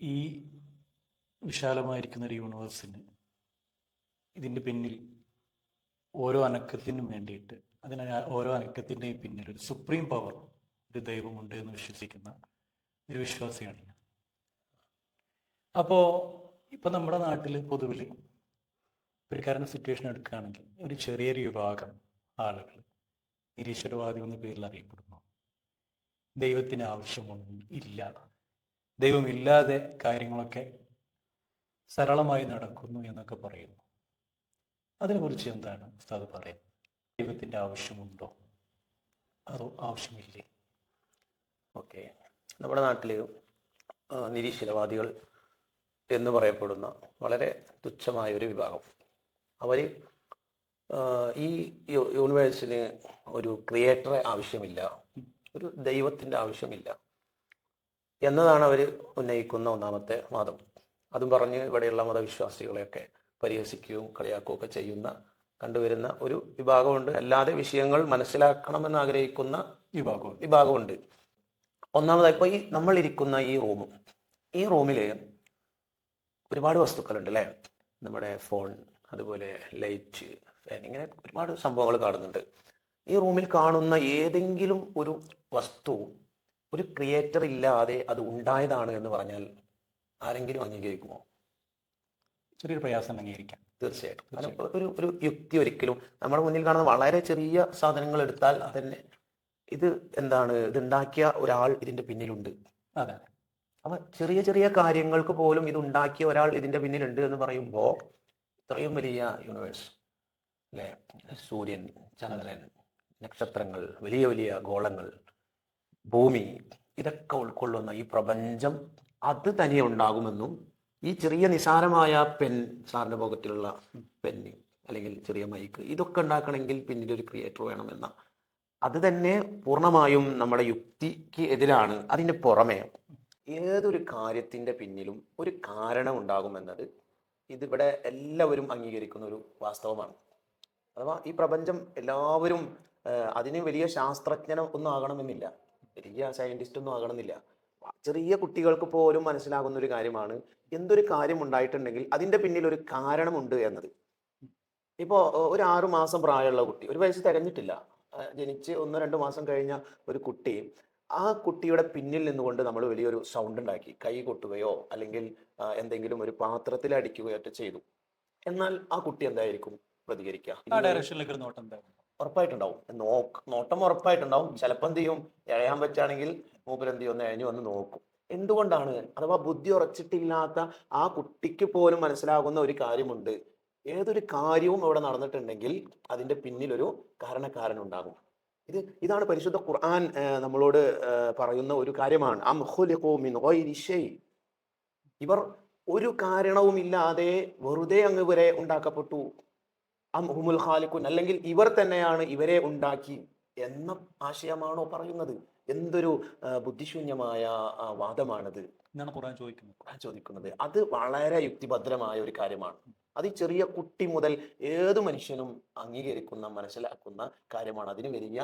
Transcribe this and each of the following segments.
ഈ വിശാലമായിരിക്കുന്ന ഒരു യൂണിവേഴ്സിന് ഇതിന്റെ പിന്നിൽ ഓരോ അനക്കത്തിനും വേണ്ടിയിട്ട് അതിന് ഓരോ അനക്കത്തിന്റെയും പിന്നിൽ ഒരു സുപ്രീം പവർ ഒരു ദൈവമുണ്ട് എന്ന് വിശ്വസിക്കുന്ന ഒരു വിശ്വാസിയാണ് ഞാൻ. അപ്പോൾ ഇപ്പം നമ്മുടെ നാട്ടിൽ പൊതുവിൽ ഒരു കാരണം സിറ്റുവേഷൻ എടുക്കുകയാണെങ്കിൽ ഒരു ചെറിയൊരു വിഭാഗം ആളുകൾ നിരീശ്വരവാദി എന്ന പേരിൽ അറിയപ്പെടുന്നു. ദൈവത്തിന് ആവശ്യമൊന്നും ഇല്ല. ദൈവമില്ലാതെ കാര്യങ്ങളൊക്കെ സരളമായി നടക്കുന്നു എന്നൊക്കെ പറയുന്നു. അതിനെക്കുറിച്ച് എന്താണ് ഉസ്താദ് പറയുന്നത്? ദൈവത്തിന്റെ ആവശ്യമുണ്ടോ? അതോ ആവശ്യമില്ലേ? ഓക്കെ. നമ്മുടെ നാട്ടിൽ നിരീശ്വരവാദികൾ എന്ന് പറയപ്പെടുന്ന വളരെ തുച്ഛമായ ഒരു വിഭാഗം അവർ ഈ യൂണിവേഴ്സിന് ഒരു ക്രിയേറ്ററെ ആവശ്യമില്ല. ഒരു ദൈവത്തിന്റെ ആവശ്യമില്ല. എന്നതാണ് അവർ ഉന്നയിക്കുന്ന ഒന്നാമത്തെ വാദം. അതും പറഞ്ഞ് ഇവിടെയുള്ള മതവിശ്വാസികളെയൊക്കെ പരിഹസിക്കുകയും കളിയാക്കുകയും ഒക്കെ ചെയ്യുന്ന കണ്ടുവരുന്ന ഒരു വിഭാഗമുണ്ട്. അല്ലാതെ വിഷയങ്ങൾ മനസ്സിലാക്കണമെന്ന് ആഗ്രഹിക്കുന്ന വിഭാഗം വിഭാഗമുണ്ട്. ഒന്നാമതായി ഇപ്പോൾ ഈ നമ്മളിരിക്കുന്ന ഈ റൂം ഈ റൂമിൽ ഒരുപാട് വസ്തുക്കളുണ്ട് അല്ലേ? നമ്മുടെ ഫോൺ അതുപോലെ ലൈറ്റ് ഫാൻ ഇങ്ങനെ ഒരുപാട് സംഭവങ്ങൾ കാണുന്നുണ്ട്. ഈ റൂമിൽ കാണുന്ന ഏതെങ്കിലും ഒരു വസ്തു ഒരു ക്രിയേറ്റർ ഇല്ലാതെ അത് ഉണ്ടായതാണ് എന്ന് പറഞ്ഞാൽ ആരെങ്കിലും അംഗീകരിക്കുമോ ചെറിയൊരു പ്രയാസം അംഗീകരിക്കാം. തീർച്ചയായിട്ടും. ഒരു ഒരു യുക്തി ഒരിക്കലും നമ്മുടെ മുന്നിൽ കാണുന്ന വളരെ ചെറിയ സാധനങ്ങൾ എടുത്താൽ അതന്നെ ഇത് എന്താണ് ഇത് ഉണ്ടാക്കിയ ഒരാൾ ഇതിന്റെ പിന്നിലുണ്ട്. അതെ അപ്പൊ ചെറിയ ചെറിയ കാര്യങ്ങൾക്ക് പോലും ഇത് ഉണ്ടാക്കിയ ഒരാൾ ഇതിന്റെ പിന്നിലുണ്ട് എന്ന് പറയുമ്പോൾ ഇത്രയും വലിയ യൂണിവേഴ്സ് അല്ലെ സൂര്യൻ ചന്ദ്രൻ നക്ഷത്രങ്ങൾ വലിയ വലിയ ഗോളങ്ങൾ ഭൂമി ഇതൊക്കെ ഉൾക്കൊള്ളുന്ന ഈ പ്രപഞ്ചം അത് തനിയെ ഉണ്ടാകുമെന്നും ഈ ചെറിയ നിസാരമായ പെൻ സാറിന്റെ പോക്കറ്റിലുള്ള പെന്ന് അല്ലെങ്കിൽ ചെറിയ മൈക്ക് ഇതൊക്കെ ഉണ്ടാക്കണമെങ്കിൽ പിന്നിൽ ഒരു ക്രിയേറ്റർ വേണമെന്ന. അത് തന്നെ പൂർണമായും നമ്മുടെ യുക്തിക്ക് എതിരാണ്. അതിന് പുറമെ ഏതൊരു കാര്യത്തിന്റെ പിന്നിലും ഒരു കാരണം ഉണ്ടാകുമെന്നത് ഇതിവിടെ എല്ലാവരും അംഗീകരിക്കുന്ന ഒരു വാസ്തവമാണ്. അഥവാ ഈ പ്രപഞ്ചം എല്ലാവരും അതിന് വലിയ ശാസ്ത്രജ്ഞനം ഒന്നും ആകണമെന്നില്ല. വലിയ സയന്റിസ്റ്റ് ഒന്നും ആകണമെന്നില്ല. ചെറിയ കുട്ടികൾക്ക് പോലും മനസ്സിലാകുന്ന ഒരു കാര്യമാണ്. എന്തൊരു കാര്യം ഉണ്ടായിട്ടുണ്ടെങ്കിൽ അതിന്റെ പിന്നിൽ ഒരു കാരണമുണ്ട് എന്നത്. ഇപ്പോൾ ഒരു ആറു മാസം പ്രായമുള്ള കുട്ടി ഒരു വയസ്സ് തികഞ്ഞിട്ടില്ല. ആ, ജനിച്ച് ഒന്ന് രണ്ട് മാസം കഴിഞ്ഞ ഒരു കുട്ടി ആ കുട്ടിയുടെ പിന്നിൽ നിന്നുകൊണ്ട് നമ്മൾ വലിയൊരു സൗണ്ട് ഉണ്ടാക്കി. കൈ കൊട്ടുകയോ അല്ലെങ്കിൽ എന്തെങ്കിലും ഒരു പാത്രത്തിൽ അടിക്കുകയോ ഒക്കെ ചെയ്തു. എന്നാൽ ആ കുട്ടി എന്തായിരിക്കും പ്രതികരിക്കുക? ഉറപ്പായിട്ടുണ്ടാവും. നോക്ക് നോട്ടം ഉറപ്പായിട്ടുണ്ടാവും. ചിലപ്പോൾ എന്ത് ചെയ്യും? ഇഴയാൻ പറ്റുകയാണെങ്കിൽ മൂപ്പരെന്ത് ചെയ്യും? ഒന്ന് വന്ന് നോക്കും. എന്തുകൊണ്ടാണ്? അഥവാ ബുദ്ധി ഉറച്ചിട്ടില്ലാത്ത ആ കുട്ടിക്ക് പോലും മനസ്സിലാകുന്ന ഒരു കാര്യമുണ്ട്. ഏതൊരു കാര്യവും ഇവിടെ നടന്നിട്ടുണ്ടെങ്കിൽ അതിന്റെ പിന്നിലൊരു കാരണക്കാരൻ ഉണ്ടാകും ഇത് ഇതാണ് പരിശുദ്ധ ഖുർആൻ നമ്മളോട് പറയുന്ന ഒരു കാര്യമാണ്. ഇവർ ഒരു കാരണവുമില്ലാതെ വെറുതെ അങ്ങ് വരെ ഉണ്ടാക്കപ്പെട്ടു. അം ഹുമുൽ ഖാലിഖുൻ അല്ലെങ്കിൽ ഇവർ തന്നെയാണ് ഇവരെ ഉണ്ടാക്കി എന്ന ആശയമാണോ പറയുന്നത്? എന്തൊരു ബുദ്ധിശൂന്യമായ വാദമാണത്? എന്നാണ് ഖുർആൻ ചോദിക്കുന്നത്. ഖുർആൻ ചോദിക്കുന്നത്. അത് വളരെ യുക്തിഭദ്രമായ ഒരു കാര്യമാണ്. അത് ചെറിയ കുട്ടി മുതൽ ഏത് മനുഷ്യനും അംഗീകരിക്കുന്ന മനസ്സിലാക്കുന്ന കാര്യമാണ്. അതിന് വലിയ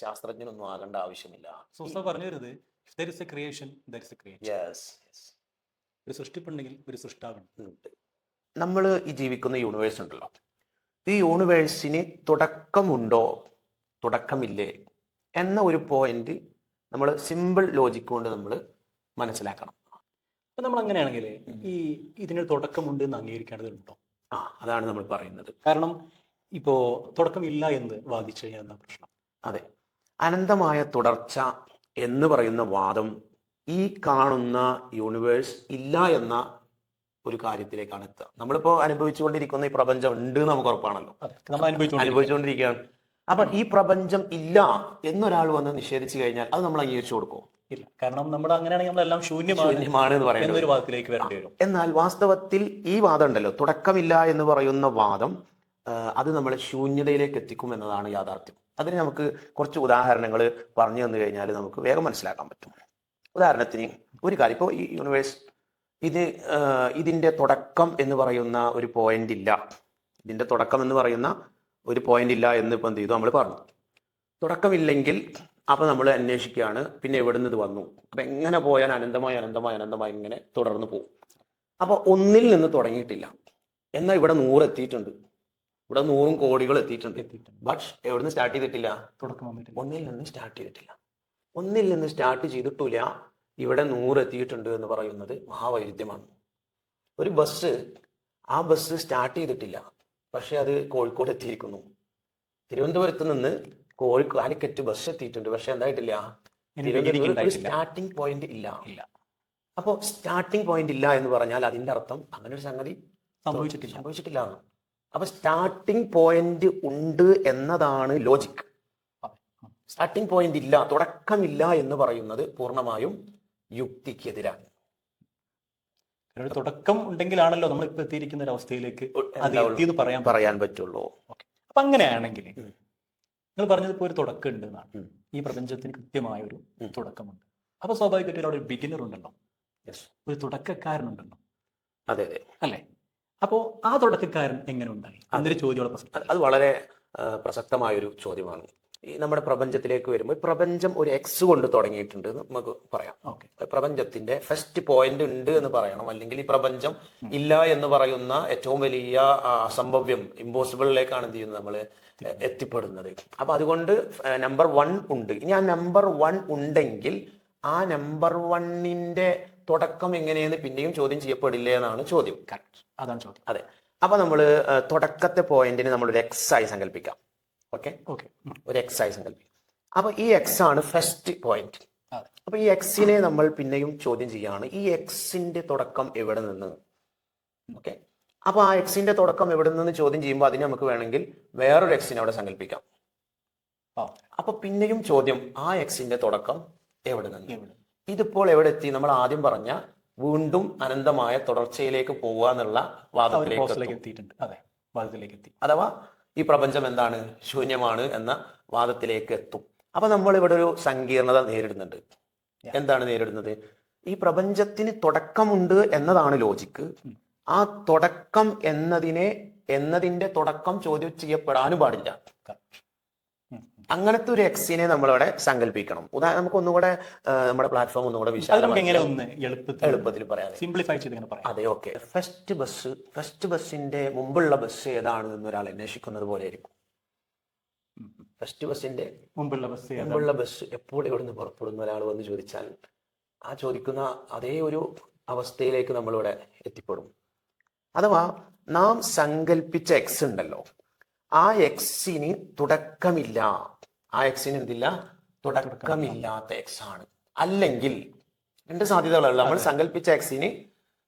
ശാസ്ത്രജ്ഞനൊന്നും ആകേണ്ട ആവശ്യമില്ല. സോ ഉസ്താദ് പറഞ്ഞു വരുന്നത് there is a creation there a creation yes ഒരു സൃഷ്ടിപ്പുണ്ടെങ്കിൽ ഒരു സൃഷ്ടാവുണ്ട്. നമ്മൾ ഈ ജീവിക്കുന്ന യൂണിവേഴ്സ് ഉണ്ടല്ലോ. ഈ യൂണിവേഴ്സിന് തുടക്കമുണ്ടോ? തുടക്കമില്ലേ? എന്ന ഒരു പോയിന്റ് നമ്മൾ സിമ്പിൾ ലോജിക് കൊണ്ട് നമ്മൾ മനസ്സിലാക്കണം. അപ്പൊ നമ്മൾ അങ്ങനെയാണെങ്കിൽ ഈ ഇതിന് തുടക്കമുണ്ട് എന്ന് അംഗീകരിക്കേണ്ടതുണ്ടോ ആ അതാണ് നമ്മൾ പറയുന്നത്. കാരണം ഇപ്പോ തുടക്കമില്ല എന്ന് വാദിച്ചു കഴിഞ്ഞാൽ എന്താ പ്രശ്നം? അതെ. അനന്തമായ തുടർച്ച എന്ന് പറയുന്ന വാദം ഈ കാണുന്ന യൂണിവേഴ്സ് ഇല്ല എന്ന ഒരു കാര്യത്തിലേക്കാണ് എത്തുക. നമ്മളിപ്പോ അനുഭവിച്ചുകൊണ്ടിരിക്കുന്ന ഈ പ്രപഞ്ചം ഉണ്ട് നമുക്ക് ഉറപ്പാണല്ലോ. അനുഭവിച്ചുകൊണ്ടിരിക്കുകയാണ്. അപ്പൊ ഈ പ്രപഞ്ചം ഇല്ല എന്നൊരാൾ വന്ന് നിഷേധിച്ചു കഴിഞ്ഞാൽ അത് നമ്മൾ അംഗീകരിച്ചു കൊടുക്കും ഇല്ല. കാരണം നമ്മൾ അങ്ങനെയാണെങ്കിൽ നമ്മളെല്ലാം ശൂന്യമാണ് എന്ന് പറയുന്നത്. വരേണ്ടി വരും. എന്നാൽ വാസ്തവത്തിൽ ഈ വാദം ഉണ്ടല്ലോ തുടക്കമില്ല എന്ന് പറയുന്ന വാദം അത് നമ്മളെ ശൂന്യതയിലേക്ക് എത്തിക്കും എന്നതാണ് യാഥാർത്ഥ്യം. അതിന് നമുക്ക് കുറച്ച് ഉദാഹരണങ്ങൾ പറഞ്ഞു തന്നു കഴിഞ്ഞാൽ നമുക്ക് വേഗം മനസ്സിലാക്കാൻ പറ്റും. ഉദാഹരണത്തിന് ഒരു കാര്യം ഇപ്പോൾ ഈ യൂണിവേഴ്സ് ഇത് ഇതിന്റെ ഇതിന്റെ തുടക്കം എന്ന് പറയുന്ന ഒരു പോയിന്റ് ഇല്ല. ഇതിന്റെ തുടക്കം എന്ന് പറയുന്ന ഒരു പോയിന്റ് ഇല്ല എന്ന് ഇപ്പം എന്ത് ചെയ്തു? നമ്മൾ പറഞ്ഞു. തുടക്കമില്ലെങ്കിൽ അപ്പൊ നമ്മൾ അന്വേഷിക്കുകയാണ്. പിന്നെ എവിടെ നിന്ന് ഇത് വന്നു? അപ്പൊ എങ്ങനെ പോയാൽ അനന്തമായി അനന്തമായി അനന്തമായി ഇങ്ങനെ തുടർന്ന് പോകും. അപ്പൊ ഒന്നിൽ നിന്ന് തുടങ്ങിയിട്ടില്ല. എന്നാൽ ഇവിടെ നൂറ് എത്തിയിട്ടുണ്ട്. ഇവിടെ നൂറും കോടികൾ എത്തിയിട്ടുണ്ട്. എത്തിയിട്ടുണ്ട്. ബട്ട് എവിടുന്ന് സ്റ്റാർട്ട് ചെയ്തിട്ടില്ല? തുടക്കം ഒന്നിൽ നിന്ന് സ്റ്റാർട്ട് ചെയ്തിട്ടില്ല. ഒന്നിൽ നിന്ന് സ്റ്റാർട്ട് ചെയ്തിട്ടില്ല. ഇവിടെ നൂറ് എത്തിയിട്ടുണ്ട് എന്ന് പറയുന്നത് മഹാവൈരുദ്ധ്യമാണ്. ഒരു ബസ് ആ ബസ് സ്റ്റാർട്ട് ചെയ്തിട്ടില്ല. പക്ഷേ അത് കോഴിക്കോട് എത്തിയിരിക്കുന്നു. തിരുവനന്തപുരത്ത് നിന്ന് കോഴിക്കോട് കാലിക്കറ്റ് ബസ് എത്തിയിട്ടുണ്ട്. പക്ഷെ എന്തായിട്ടില്ല? തിരുവനന്തപുരത്ത് സ്റ്റാർട്ടിംഗ് പോയിന്റ് ഇല്ല. ഇല്ല. അപ്പോൾ സ്റ്റാർട്ടിംഗ് പോയിന്റ് ഇല്ല എന്ന് പറഞ്ഞാൽ അതിന്റെ അർത്ഥം അങ്ങനെ ഒരു സംഗതി സംഭവിച്ചിട്ടില്ല. സംഭവിച്ചിട്ടില്ല. അപ്പൊ സ്റ്റാർട്ടിംഗ് പോയിന്റ് ഉണ്ട് എന്നതാണ് ലോജിക്. സ്റ്റാർട്ടിംഗ് പോയിന്റ് ഇല്ല തുടക്കമില്ല എന്ന് പറയുന്നത് പൂർണമായും യുക്തിക്കെതിരാണ് ഒരു തുടക്കം ഉണ്ടെങ്കിലാണല്ലോ നമ്മൾ ഇപ്പൊ എത്തിയിരിക്കുന്ന ഒരു അവസ്ഥയിലേക്ക് അത് എന്താ എത്തിയെന്ന് പറയാൻ പറയാൻ പറ്റുള്ളൂ. അപ്പൊ അങ്ങനെയാണെങ്കിൽ നിങ്ങൾ പറഞ്ഞത് ഇപ്പോൾ ഒരു തുടക്കം ഉണ്ട് എന്നാണ് ഈ പ്രപഞ്ചത്തിന് കൃത്യമായ ഒരു തുടക്കമുണ്ട്. അപ്പൊ സ്വാഭാവികമായിട്ടും ഒരാൾ ഒരു ബിഗിനർ ഉണ്ടല്ലോ. യെസ് ഒരു തുടക്കക്കാരനുണ്ടല്ലോ. അതെ അതെ. അല്ലേ? അപ്പോ ആ തുടക്കക്കാരൻ എങ്ങനെ ഉണ്ടായി? എന്നൊരു ചോദ്യം അത് വളരെ പ്രസക്തമായ പ്രസക്തമായൊരു ചോദ്യമാണ്. ഈ നമ്മുടെ പ്രപഞ്ചത്തിലേക്ക് വരുമ്പോൾ പ്രപഞ്ചം ഒരു എക്സ് കൊണ്ട് തുടങ്ങിയിട്ടുണ്ട് എന്ന് നമുക്ക് പറയാം. പ്രപഞ്ചത്തിന്റെ ഫസ്റ്റ് പോയിന്റ് ഉണ്ട് എന്ന് പറയണം. അല്ലെങ്കിൽ ഈ പ്രപഞ്ചം ഇല്ല എന്ന് പറയുന്ന ഏറ്റവും വലിയ അസംഭവ്യം ഇമ്പോസിബിളിലേക്കാണ് എന്ത് ചെയ്യുന്നത് നമ്മൾ എത്തിപ്പെടുന്നത്. അപ്പൊ അതുകൊണ്ട് നമ്പർ വൺ ഉണ്ട്. ഇനി ആ നമ്പർ വൺ ഉണ്ടെങ്കിൽ ആ നമ്പർ വണ്ണിന്റെ തുടക്കം എങ്ങനെയെന്ന് പിന്നെയും ചോദ്യം ചെയ്യപ്പെടില്ലേ എന്നാണ് ചോദ്യം. കറക്റ്റ് അതാണ് ചോദ്യം. അതെ. അപ്പൊ നമ്മൾ തുടക്കത്തെ പോയിന്റിന് നമ്മൾ ഒരു എക്സ് ആയി സങ്കല്പിക്കാം. ഓക്കെ ഓക്കെ ഒരു എക്സ് ആയി സങ്കല്പിക്കാം അപ്പൊ ഈ എക്സ് ആണ് ഫസ്റ്റ് പോയിന്റ് അപ്പൊ ഈ എക്സിനെ നമ്മൾ പിന്നെയും ചോദ്യം ചെയ്യാണ്. ഈ എക്സിന്റെ തുടക്കം എവിടെ നിന്ന്? ഓക്കെ അപ്പൊ ആ എക്സിന്റെ തുടക്കം എവിടെ നിന്ന് ചോദ്യം ചെയ്യുമ്പോൾ അതിന് നമുക്ക് വേണമെങ്കിൽ വേറൊരു എക്സിനെ അവിടെ സങ്കല്പിക്കാം അപ്പൊ പിന്നെയും ചോദ്യം ആ എക്സിന്റെ തുടക്കം എവിടെ നിന്ന്? ഇതിപ്പോൾ എവിടെ എത്തി? നമ്മൾ ആദ്യം പറഞ്ഞ വീണ്ടും അനന്തമായ തുടർച്ചയിലേക്ക് പോവുക എന്നുള്ള വാദത്തിലേക്ക് എത്തിയിട്ടുണ്ട്. അതെ വാദത്തിലേക്ക് എത്തി. അഥവാ ഈ പ്രപഞ്ചം എന്താണ്? ശൂന്യമാണ് എന്ന വാദത്തിലേക്ക് എത്തും. അപ്പൊ നമ്മൾ ഇവിടെ ഒരു സങ്കീർണത നേരിടുന്നുണ്ട്. എന്താണ് നേരിടുന്നത്? ഈ പ്രപഞ്ചത്തിന് തുടക്കമുണ്ട് എന്നതാണ് ലോജിക്ക് ആ തുടക്കം എന്നതിനെ എന്നതിന്റെ തുടക്കം ചോദ്യം ചെയ്യപ്പെടാനും പാടില്ല. അങ്ങനത്തെ ഒരു എക്സിനെ നമ്മളിവിടെ സങ്കല്പിക്കണം ഉദാഹരണം നമുക്ക് ഒന്നുകൂടെ നമ്മുടെ പ്ലാറ്റ്ഫോം ഒന്നുകൂടെ എളുപ്പത്തിൽ പറയാം. സിംപ്ലിഫൈ ചെയ്ത് അതെ ഓക്കെ ഫസ്റ്റ് ബസ് ഫസ്റ്റ് ബസ്സിന്റെ മുമ്പുള്ള ബസ് ഏതാണ് എന്ന് ഒരാൾ അന്വേഷിക്കുന്നത് പോലെ ആയിരിക്കും. ഫസ്റ്റ് ബസ്സിന്റെ മുമ്പുള്ള ബസ്? മുമ്പുള്ള ബസ് എപ്പോൾ എവിടുന്ന് പുറപ്പെടുന്ന ഒരാൾ വന്ന് ചോദിച്ചാൽ ആ ചോദിക്കുന്ന അതേ ഒരു അവസ്ഥയിലേക്ക് നമ്മളിവിടെ എത്തിപ്പെടും. അഥവാ നാം സങ്കല്പിച്ച എക്സ് ഉണ്ടല്ലോ ആ എക്സിന് തുടക്കമില്ല. ആ എക്സിന് എന്തില്ല? തുടക്കമില്ലാത്ത എക്സ് ആണ്. അല്ലെങ്കിൽ രണ്ട് സാധ്യതകളുള്ള നമ്മൾ സങ്കല്പിച്ച എക്സിന്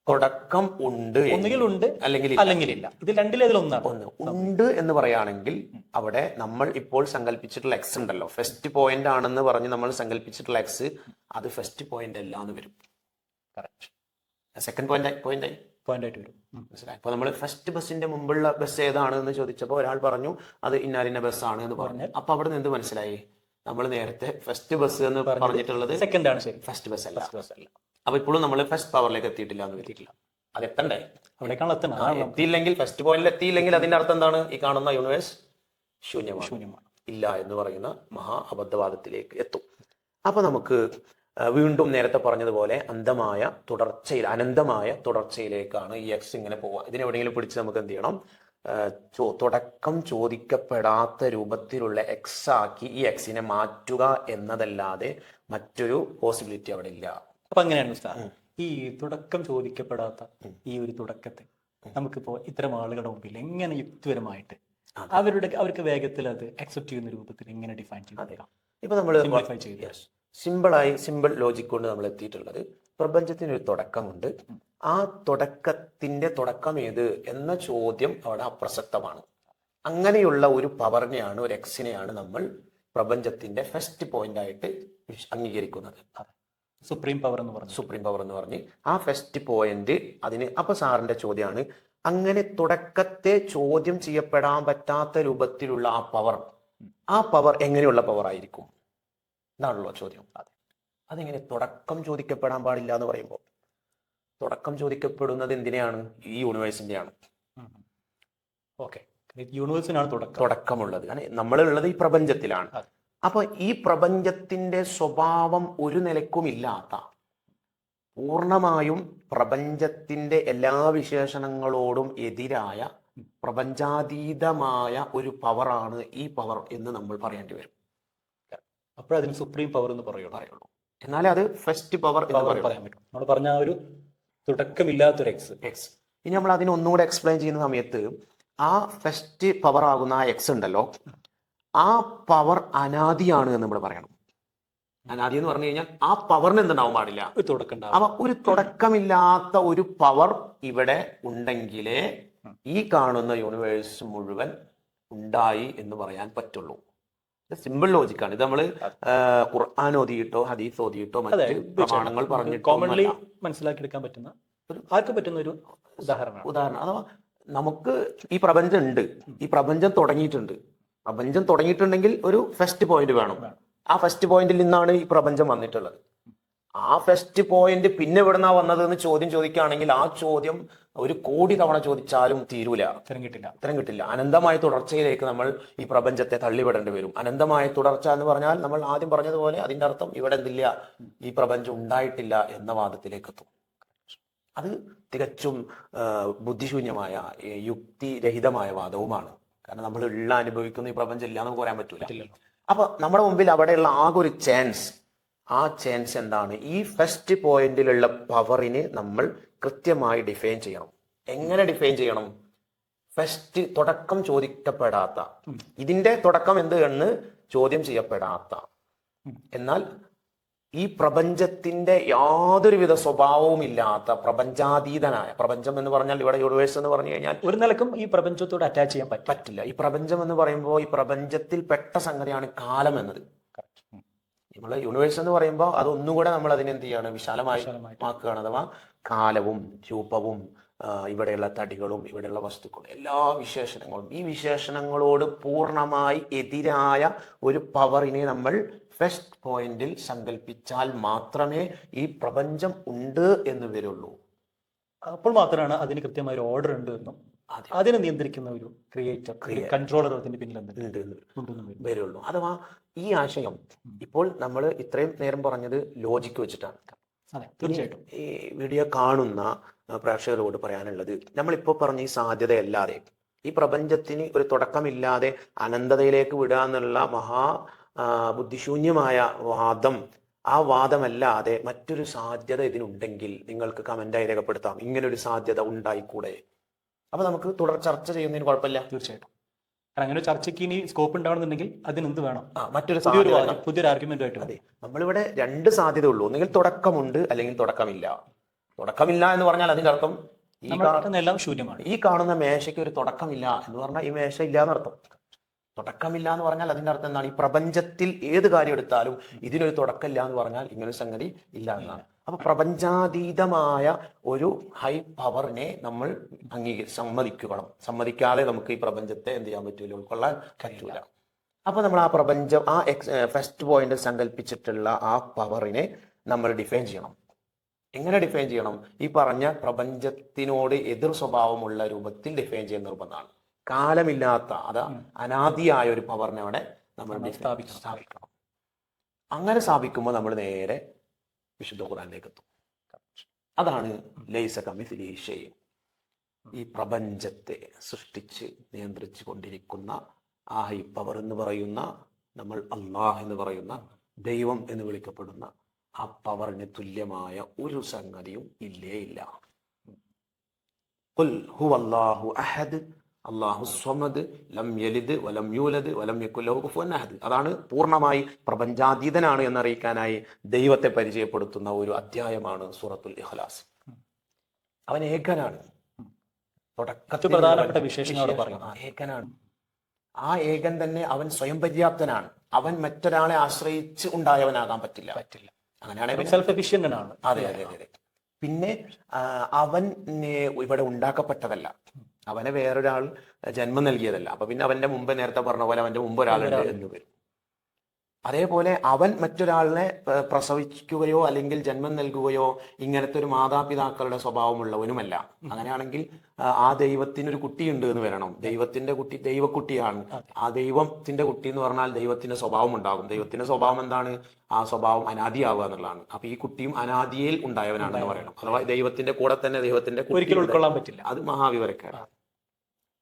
തുടക്കം ഉണ്ട്. ഒന്നുകിൽ ഉണ്ട് അല്ലെങ്കിൽ. അല്ലെങ്കിൽ ഇല്ല ഇത് രണ്ടിലേതിൽ ഒന്നാണ്. ഒന്ന്. ഉണ്ട് എന്ന് പറയുകയാണെങ്കിൽ അവിടെ നമ്മൾ ഇപ്പോൾ സങ്കല്പിച്ചിട്ടുള്ള എക്സ് ഉണ്ടല്ലോ. ഫസ്റ്റ് പോയിന്റ് ആണെന്ന് പറഞ്ഞ് നമ്മൾ സങ്കല്പിച്ചിട്ടുള്ള എക്സ് അത് ഫസ്റ്റ് പോയിന്റ് അല്ല എന്ന് വരും. കറക്റ്റ് സെക്കൻഡ് പോയിന്റ് പോയിന്റ് ആയി. പോയിന്റ് ആയിട്ട് വരും. മനസ്സിലായി. അപ്പൊ നമ്മൾ ഫസ്റ്റ് ബസ്സിന്റെ മുമ്പുള്ള ബസ് ഏതാണ് എന്ന് ചോദിച്ചപ്പോൾ ഒരാൾ പറഞ്ഞു അത് ഇന്നാലിന്റെ ബസ് ആണ് എന്ന് പറഞ്ഞു. അപ്പൊ അവിടെ നിന്ന് എന്ത് മനസ്സിലായി? നമ്മൾ നേരത്തെ ഫസ്റ്റ് ബസ് എന്ന് പറഞ്ഞിട്ടുള്ളത് സെക്കൻഡ് ആണ് ശരി. ഫസ്റ്റ് ബസ് അല്ല. ബസ് അല്ല. അപ്പൊ ഇപ്പോഴും നമ്മൾ ഫസ്റ്റ് പവറിലേക്ക് എത്തിയിട്ടില്ല എന്ന് എത്തിയിട്ടില്ല. അത് എത്തണ്ടേ? അവിടേക്കാണ് എത്തണം? എത്തിയില്ലെങ്കിൽ ഫസ്റ്റ് പോയിന്റിൽ എത്തിയില്ലെങ്കിൽ അതിന്റെ അർത്ഥം എന്താണ്? ഈ കാണുന്ന യൂണിവേഴ്സ് ശൂന്യമാണ്. ശൂന്യമാണ്. ഇല്ല എന്ന് പറയുന്ന മഹാ അബദ്ധവാദത്തിലേക്ക് എത്തും. അപ്പൊ നമുക്ക് വീണ്ടും നേരത്തെ പറഞ്ഞതുപോലെ അന്തമായ തുടർച്ചയിൽ അനന്തമായ തുടർച്ചയിലേക്കാണ് ഈ എക്സ് ഇങ്ങനെ പോവുക. ഇതിനെ എവിടെയെങ്കിലും പിടിച്ച് നമുക്ക് എന്ത് ചെയ്യണം? തുടക്കം ചോദിക്കപ്പെടാത്ത രൂപത്തിലുള്ള എക്സ് ആക്കി ഈ എക്സിനെ മാറ്റുക എന്നതല്ലാതെ മറ്റൊരു പോസിബിലിറ്റി അവിടെ ഇല്ല. അപ്പൊ അങ്ങനെയാണ് ഈ തുടക്കം ചോദിക്കപ്പെടാത്ത ഈ ഒരു തുടക്കത്തെ നമുക്കിപ്പോ ഇത്തരം ആളുകളുടെ മുമ്പിൽ എങ്ങനെ യുക്തിപരമായിട്ട്. അവരുടെ അവർക്ക് വേഗത്തിൽ അത് അക്സെപ്റ്റ് ചെയ്യുന്ന രൂപത്തിൽ എങ്ങനെ ഡിഫൈൻ ചെയ്തെടുക്കാം ഇപ്പൊ നമ്മൾ സിമ്പിളായി സിമ്പിൾ ലോജിക് കൊണ്ട് നമ്മൾ എത്തിയിട്ടുള്ളത് പ്രപഞ്ചത്തിന് ഒരു തുടക്കമുണ്ട്. ആ തുടക്കത്തിന്റെ തുടക്കം ഏത് എന്ന ചോദ്യം അവിടെ അപ്രസക്തമാണ്. അങ്ങനെയുള്ള ഒരു പവറിനെയാണ് ഒരു എക്സിനെയാണ് നമ്മൾ പ്രപഞ്ചത്തിന്റെ ഫസ്റ്റ് പോയിന്റ് ആയിട്ട് അംഗീകരിക്കുന്നത്. സുപ്രീം പവർ എന്ന് പറഞ്ഞു. സുപ്രീം പവർ എന്ന് പറഞ്ഞ് ആ ഫസ്റ്റ് പോയിന്റ് അതിന് അപ്പൊ സാറിന്റെ ചോദ്യമാണ് അങ്ങനെ തുടക്കത്തെ ചോദ്യം ചെയ്യപ്പെടാൻ പറ്റാത്ത രൂപത്തിലുള്ള ആ പവർ ആ പവർ എങ്ങനെയുള്ള പവർ ആയിരിക്കും? ഇതാണല്ലോ ചോദ്യം. അതെ. അതെങ്ങനെ തുടക്കം ചോദിക്കപ്പെടാൻ പാടില്ല എന്ന് പറയുമ്പോൾ തുടക്കം ചോദിക്കപ്പെടുന്നത് എന്തിനെയാണ്? ഈ യൂണിവേഴ്സിന്റെയാണ് ഓക്കെ. യൂണിവേഴ്സിനാണ് തുടക്കം. തുടക്കമുള്ളത്. നമ്മളുള്ളത് ഈ പ്രപഞ്ചത്തിലാണ്. അപ്പൊ ഈ പ്രപഞ്ചത്തിന്റെ സ്വഭാവം ഒരു നിലക്കും ഇല്ലാത്ത പൂർണമായും പ്രപഞ്ചത്തിന്റെ എല്ലാ വിശേഷണങ്ങളോടും എതിരായ പ്രപഞ്ചാതീതമായ ഒരു പവറാണ് ഈ പവർ എന്ന് നമ്മൾ പറയേണ്ടി വരും. അപ്പോഴതിന് സുപ്രീം പവർ എന്ന് പറയുള്ളൂ. എന്നാലേ അത് ഫസ്റ്റ് പവർ എന്ന് പറയാൻ പറ്റും. നമ്മൾ പറഞ്ഞ ആ ഒരു തുടക്കമില്ലാത്തൊരു എക്സ് എക്സ് ഇനി നമ്മൾ അതിനെ ഒന്നുകൂടെ എക്സ്പ്ലെയിൻ ചെയ്യുന്ന സമയത്ത് ആ ഫസ്റ്റ് പവർ ആകുന്ന ആ എക്സ് ഉണ്ടല്ലോ ആ പവർ അനാദിയാണ് എന്ന് നമ്മൾ പറയണം. അനാദി എന്ന് പറഞ്ഞു കഴിഞ്ഞാൽ ആ പവറിന് എന്തുണ്ടാവാൻ പാടില്ല. ഒരു തുടക്കം ഉണ്ടാവും ഒരു തുടക്കമില്ലാത്ത ഒരു പവർ ഇവിടെ ഉണ്ടെങ്കിലേ ഈ കാണുന്ന യൂണിവേഴ്സ് മുഴുവൻ ഉണ്ടായി എന്ന് പറയാൻ പറ്റുള്ളൂ. സിമ്പിൾ ലോജിക്കാണ് ഇത് നമ്മൾ ഖുർആൻ ഓതിയിട്ടോ ഹദീസ് ഓതിയിട്ടോ മറ്റ് പ്രമാണങ്ങൾ പറഞ്ഞിട്ടോ കോമൺലി മനസ്സിലാക്കി മനസ്സിലാക്കിയെടുക്കാൻ പറ്റുന്ന ആർക്ക് പറ്റുന്ന ഒരു ഉദാഹരണം ഉദാഹരണം. അഥവാ നമുക്ക് ഈ പ്രപഞ്ചം ഉണ്ട്. ഈ പ്രപഞ്ചം തുടങ്ങിയിട്ടുണ്ട്. പ്രപഞ്ചം തുടങ്ങിയിട്ടുണ്ടെങ്കിൽ ഒരു ഫസ്റ്റ് പോയിന്റ് വേണം. ആ ഫസ്റ്റ് പോയിന്റിൽ നിന്നാണ് ഈ പ്രപഞ്ചം വന്നിട്ടുള്ളത്. ആ ഫസ്റ്റ് പോയിന്റ് പിന്നെ എവിടെന്നാ വന്നത് എന്ന് ചോദ്യം ചോദിക്കുകയാണെങ്കിൽ ആ ചോദ്യം ഒരു കോടി തവണ ചോദിച്ചാലും തീരൂല. ഉത്തരം കിട്ടില്ല. ഉത്തരം കിട്ടില്ല. അനന്തമായ തുടർച്ചയിലേക്ക് നമ്മൾ ഈ പ്രപഞ്ചത്തെ തള്ളിവിടേണ്ടി വരും. അനന്തമായ തുടർച്ച എന്ന് പറഞ്ഞാൽ നമ്മൾ ആദ്യം പറഞ്ഞതുപോലെ അതിന്റെ അർത്ഥം ഇവിടെ എന്തില്ല? ഈ പ്രപഞ്ചം ഉണ്ടായിട്ടില്ല എന്ന വാദത്തിലേക്ക് എത്തും. അത് തികച്ചും ബുദ്ധിശൂന്യമായ യുക്തിരഹിതമായ വാദവുമാണ്. കാരണം നമ്മൾ ഉള്ള അനുഭവിക്കുന്ന ഈ പ്രപഞ്ചം ഇല്ല എന്ന് നമുക്ക് പറയാൻ പറ്റൂല. അപ്പൊ നമ്മുടെ മുമ്പിൽ അവിടെയുള്ള ആകെ ഒരു ചാൻസ് ആ ചാൻസ് എന്താണ്? ഈ ഫസ്റ്റ് പോയിന്റിലുള്ള പവറിനെ നമ്മൾ കൃത്യമായി ഡിഫൈൻ ചെയ്യണം. എങ്ങനെ ഡിഫൈൻ ചെയ്യണം? ഫസ്റ്റ് തുടക്കം ചോദിക്കപ്പെടാത്ത. ഇതിന്റെ തുടക്കം എന്ത് എന്ന് ചോദ്യം ചെയ്യപ്പെടാത്ത. എന്നാൽ ഈ പ്രപഞ്ചത്തിന്റെ യാതൊരുവിധ സ്വഭാവവും ഇല്ലാത്ത പ്രപഞ്ചാതീതനായ പ്രപഞ്ചം എന്ന് പറഞ്ഞാൽ ഇവിടെ യൂണിവേഴ്സ് എന്ന് പറഞ്ഞു കഴിഞ്ഞാൽ ഒരു നിലക്കും ഈ പ്രപഞ്ചത്തോട് അറ്റാച്ച് ചെയ്യാൻ പറ്റും പറ്റില്ല. ഈ പ്രപഞ്ചം എന്ന് പറയുമ്പോൾ ഈ പ്രപഞ്ചത്തിൽ പെട്ട സംഗതിയാണ് കാലം എന്നത്. നമ്മൾ യൂണിവേഴ്സ് എന്ന് പറയുമ്പോൾ അത് ഒന്നുകൂടെ നമ്മൾ അതിനെന്ത് ചെയ്യാണ്? വിശാലമായി മാക്കുകയാണ്. ആക്കുകയാണ് അഥവാ കാലവും രൂപവും ഇവിടെയുള്ള തടികളും ഇവിടെയുള്ള വസ്തുക്കളും എല്ലാ വിശേഷണങ്ങളും ഈ വിശേഷണങ്ങളോട് പൂർണമായി എതിരായ ഒരു പവറിനെ നമ്മൾ ഫസ്റ്റ് പോയിന്റിൽ സങ്കല്പിച്ചാൽ മാത്രമേ ഈ പ്രപഞ്ചം ഉണ്ട് എന്ന് വരുള്ളൂ. അപ്പോൾ മാത്രമാണ് അതിന് കൃത്യമായ ഒരു ഓർഡർ ഉണ്ട് എന്നും അതിനെ നിയന്ത്രിക്കുന്ന ഒരു ക്രിയേറ്റർ കൺട്രോളർ അതിന്റെ പിന്നിൽ വരുള്ളൂ. അഥവാ ഈ ആശയം ഇപ്പോൾ നമ്മൾ ഇത്രയും നേരം പറഞ്ഞത് ലോജിക്ക് വെച്ചിട്ടാണ്. തീർച്ചയായിട്ടും. ഈ വീഡിയോ കാണുന്ന പ്രേക്ഷകരോട് പറയാനുള്ളത് നമ്മളിപ്പോൾ പറഞ്ഞ ഈ സാധ്യതയല്ലാതെ ഈ പ്രപഞ്ചത്തിന് ഒരു തുടക്കമില്ലാതെ അനന്തതയിലേക്ക് വിടുക എന്നുള്ള മഹാ ബുദ്ധിശൂന്യമായ വാദം ആ വാദമല്ലാതെ മറ്റൊരു സാധ്യത ഇതിനുണ്ടെങ്കിൽ നിങ്ങൾക്ക് കമന്റായി രേഖപ്പെടുത്താം. ഇങ്ങനൊരു സാധ്യത ഉണ്ടായിക്കൂടെ? അപ്പൊ നമുക്ക് തുടർ ചർച്ച ചെയ്യുന്നതിന് കുഴപ്പമില്ല. തീർച്ചയായിട്ടും. കാരണം അങ്ങനെ ചർച്ചയ്ക്ക് ഇനി സ്കോപ്പ് ഉണ്ടാവണമെന്നുണ്ടെങ്കിൽ അതിനെന്ത് വേണം? മറ്റൊരു പുതിയൊരു സാധ്യത വാദം പുതിയൊരു ആർഗ്യുമെന്റ് ആയിട്ട് അതെ നമ്മളിവിടെ രണ്ട് സാധ്യത ഉള്ളൂ ഒന്നുകിൽ തുടക്കമുണ്ട് അല്ലെങ്കിൽ തുടക്കമില്ല. തുടക്കമില്ല എന്ന് പറഞ്ഞാൽ അതിന്റെ അർത്ഥം ഈ നമ്മൾ കാണുന്ന എല്ലാം ശൂന്യമാണ്. ഈ കാണുന്ന മേശയ്ക്ക് ഒരു തുടക്കമില്ല എന്ന് പറഞ്ഞാൽ ഈ മേശ ഇല്ല എന്നർത്ഥം തുടക്കമില്ല എന്ന് പറഞ്ഞാൽ അതിന്റെ അർത്ഥം എന്താണ്? ഈ പ്രപഞ്ചത്തിൽ ഏത് കാര്യം എടുത്താലും ഇതിനൊരു തുടക്കമില്ല എന്ന് പറഞ്ഞാൽ ഇങ്ങനൊരു സംഗതി ഇല്ല എന്നാണ്. അപ്പൊ പ്രപഞ്ചാതീതമായ ഒരു ഹൈ പവറിനെ നമ്മൾ അംഗീക സമ്മതിക്കണം. സമ്മതിക്കാതെ നമുക്ക് ഈ പ്രപഞ്ചത്തെ എന്ത് ചെയ്യാൻ പറ്റൂല ഉൾക്കൊള്ളാൻ പറ്റൂല. അപ്പൊ നമ്മൾ ആ പ്രപഞ്ചം ആ എക്സ് ഫസ്റ്റ് പോയിന്റ് സങ്കല്പിച്ചിട്ടുള്ള ആ പവറിനെ നമ്മൾ ഡിഫൈൻ ചെയ്യണം. എങ്ങനെ ഡിഫൈൻ ചെയ്യണം? ഈ പറഞ്ഞ പ്രപഞ്ചത്തിനോട് എതിർ സ്വഭാവമുള്ള രൂപത്തിൽ ഡിഫൈൻ ചെയ്യുന്ന നിർബന്ധമാണ്. കാലമില്ലാത്ത അത് അനാദിയായ ഒരു പവറിനെ അവിടെ നമ്മൾ സ്ഥാപിക്കണം. അങ്ങനെ സ്ഥാപിക്കുമ്പോൾ നമ്മൾ നേരെ വിശുദ്ധ ഖുറാനിലേക്ക് എത്തും. അതാണ് ലൈസ കമിസിലി ഷെയ്ൻ. ഈ പ്രപഞ്ചത്തെ സൃഷ്ടിച്ച് നിയന്ത്രിച്ചു കൊണ്ടിരിക്കുന്ന ആ ഹൈ പവർ എന്ന് പറയുന്ന നമ്മൾ അള്ളാഹ് എന്ന് പറയുന്ന ദൈവം എന്ന് വിളിക്കപ്പെടുന്ന ആ പവറിന് തുല്യമായ ഒരു സംഗതിയും ഇല്ലേ ഇല്ല. അഹദ് അല്ലാഹു സ്വമദ് ലം യലിദ് വലം യൂലദ് വലം യക്കുൽ ലഹു കുഫുവൻ അഹദ്. അതാണ് പൂർണമായി പ്രപഞ്ചാതീതനാണ് എന്നറിയിക്കാനായി ദൈവത്തെ പരിചയപ്പെടുത്തുന്ന ഒരു അധ്യായമാണ് സൂറത്തുൽ ഇഖ്ലാസ്. അവൻ ഏകനാണ്. പ്രധാനപ്പെട്ട ഏകനാണ്. ആ ഏകൻ തന്നെ അവൻ സ്വയം പര്യാപ്തനാണ്. അവൻ മറ്റൊരാളെ ആശ്രയിച്ച് ഉണ്ടായവനാകാൻ പറ്റില്ല. പറ്റില്ല. അങ്ങനെയാണെങ്കിൽ സെൽഫ് അതെ അതെ അതെ പിന്നെ അവൻ ഇവിടെ ഉണ്ടാക്കപ്പെട്ടതല്ല. അവനെ വേറൊരാൾ ജന്മം നൽകിയതല്ല. അപ്പൊ പിന്നെ അവന്റെ മുമ്പ് നേരത്തെ പറഞ്ഞ പോലെ അവന്റെ മുമ്പ് ഒരാളുണ്ട് എന്ന് വരും. അതേപോലെ അവൻ മറ്റൊരാളിനെ പ്രസവിക്കുകയോ അല്ലെങ്കിൽ ജന്മം നൽകുകയോ ഇങ്ങനത്തെ ഒരു മാതാപിതാക്കളുടെ സ്വഭാവമുള്ളവനുമല്ല. അങ്ങനെയാണെങ്കിൽ ആ, ദൈവത്തിനൊരു കുട്ടിയുണ്ട് എന്ന് വരണം. ദൈവത്തിന്റെ കുട്ടി ദൈവക്കുട്ടിയാണ്. ആ ദൈവത്തിന്റെ കുട്ടി എന്ന് പറഞ്ഞാൽ ദൈവത്തിന്റെ സ്വഭാവം ഉണ്ടാകും ദൈവത്തിന്റെ സ്വഭാവം എന്താണ്? ആ സ്വഭാവം അനാദിയാവുക എന്നുള്ളതാണ്. അപ്പൊ ഈ കുട്ടിയും അനാദിയിൽ ഉണ്ടായവനാണെന്ന് പറയണം. അഥവാ ദൈവത്തിന്റെ കൂടെ തന്നെ ദൈവത്തിന്റെ ഒരിക്കലും ഉൾക്കൊള്ളാൻ പറ്റില്ല. അത് മഹാവിവരക്കാരൻ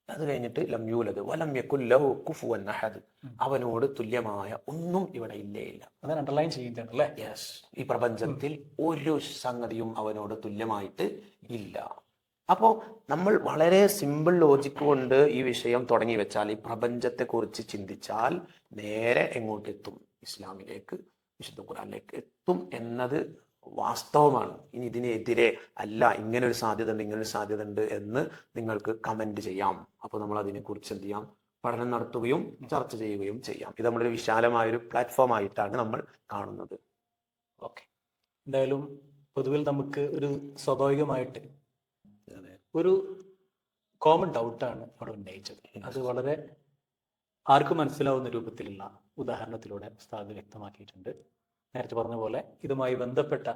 അത് കഴിഞ്ഞിട്ട് ലംയൂലത് വലം യക്കുല്ലഹു കുഫുവൻ അഹദ്. അവനോട് തുല്യമായ ഒന്നും ഇവിടെ ഇല്ലേ ഇല്ല അതാണ് അണ്ടർലൈൻ ചെയ്യുന്നതാണ് അല്ലേ? യെസ് ഈ പ്രപഞ്ചത്തിൽ ഒരു സംഗതിയും അവനോട് തുല്യമായിട്ട് ഇല്ല. അപ്പോ നമ്മൾ വളരെ സിമ്പിൾ ലോജിക്ക് കൊണ്ട് ഈ വിഷയം തുടങ്ങി വെച്ചാൽ ഈ പ്രപഞ്ചത്തെക്കുറിച്ച് ചിന്തിച്ചാൽ നേരെ എങ്ങോട്ടെത്തും? ഇസ്ലാമിലേക്ക് വിശുദ്ധ ഖുറാനിലേക്ക് എത്തും എന്നത് വാസ്തവമാണ്. ഇനി ഇതിനെതിരെ അല്ല ഇങ്ങനെ ഒരു സാധ്യത ഉണ്ട് ഇങ്ങനെ ഒരു സാധ്യത ഉണ്ട് എന്ന് നിങ്ങൾക്ക് കമന്റ് ചെയ്യാം. അപ്പോൾ നമ്മൾ അതിനെക്കുറിച്ച് എന്ത് ചെയ്യാം? പഠനം നടത്തുകയും ചർച്ച ചെയ്യുകയും ചെയ്യാം. ഇത് നമ്മളൊരു വിശാലമായ ഒരു പ്ലാറ്റ്ഫോം ആയിട്ടാണ് നമ്മൾ കാണുന്നത്. ഓക്കെ എന്തായാലും പൊതുവിൽ നമുക്ക് ഒരു സ്വാഭാവികമായിട്ട് ഒരു കോമൺ ഡൗട്ടാണ് അവിടെ ഉന്നയിച്ചത്. അത് വളരെ ആർക്കും മനസ്സിലാവുന്ന രൂപത്തിലുള്ള ഉദാഹരണത്തിലൂടെ ഉസ്താദ് വ്യക്തമാക്കിയിട്ടുണ്ട്. നേരത്തെ പറഞ്ഞ പോലെ ഇതുമായി ബന്ധപ്പെട്ട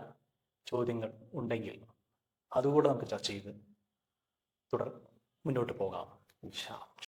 ചോദ്യങ്ങൾ ഉണ്ടെങ്കിൽ അതുകൂടെ നമുക്ക് ചർച്ച ചെയ്ത് തുടർ മുന്നോട്ട് പോകാം.